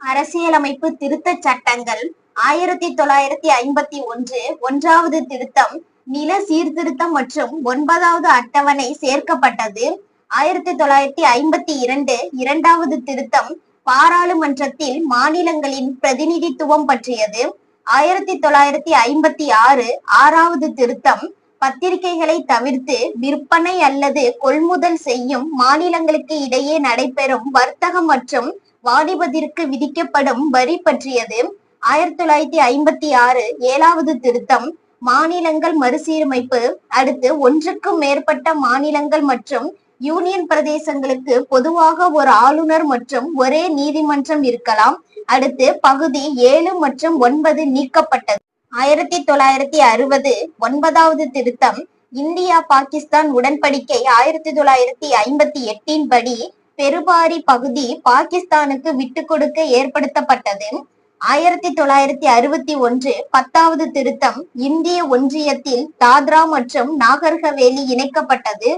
அரசியலமைப்பு திருத்த சட்டங்கள் ஆயிரத்தி தொள்ளாயிரத்தி ஐம்பத்தி ஒன்று ஒன்றாவது திருத்தம் நில சீர்திருத்தம் மற்றும் ஒன்பதாவது அட்டவணை சேர்க்கப்பட்டது. ஆயிரத்தி தொள்ளாயிரத்தி ஐம்பத்தி இரண்டு இரண்டாவது திருத்தம் பாராளுமன்றத்தில் மாநிலங்களின் பிரதிநிதித்துவம் பற்றியது. ஆயிரத்தி தொள்ளாயிரத்தி ஐம்பத்தி ஆறு ஆறாவது திருத்தம் பத்திரிகைகளை தவிர்த்து விற்பனை அல்லது கொள்முதல் செய்யும் மாநிலங்களுக்கு இடையே நடைபெறும் வர்த்தகம் மற்றும் வாணிபத்திற்கு விதிக்கப்படும் வரி பற்றியது ஆயிரத்தி தொள்ளாயிரத்தி ஐம்பத்தி ஆறு ஏழாவது திருத்தம். மாநிலங்கள் மறுசீரமைப்பு. அடுத்து ஒன்றுக்கும் மேற்பட்ட மாநிலங்கள் மற்றும் யூனியன் பிரதேசங்களுக்கு பொதுவாக ஒரு ஆளுநர் மற்றும் ஒரே நீதிமன்றம் இருக்கலாம். அடுத்து பகுதி ஏழு மற்றும் ஒன்பது நீக்கப்பட்டது. ஆயிரத்தி தொள்ளாயிரத்தி அறுபது ஒன்பதாவது திருத்தம். இந்தியா பாகிஸ்தான் உடன்படிக்கை ஆயிரத்தி தொள்ளாயிரத்தி ஐம்பத்தி எட்டின் படி பெருபாரி பகுதி பாகிஸ்தானுக்கு விட்டு கொடுக்க ஏற்படுத்தப்பட்டது. ஆயிரத்தி தொள்ளாயிரத்தி அறுபத்தி ஒன்று பத்தாவது திருத்தம் இந்திய ஒன்றியத்தில் தாத்ரா மற்றும் நாகர்ஹவேலி இணைக்கப்பட்டது.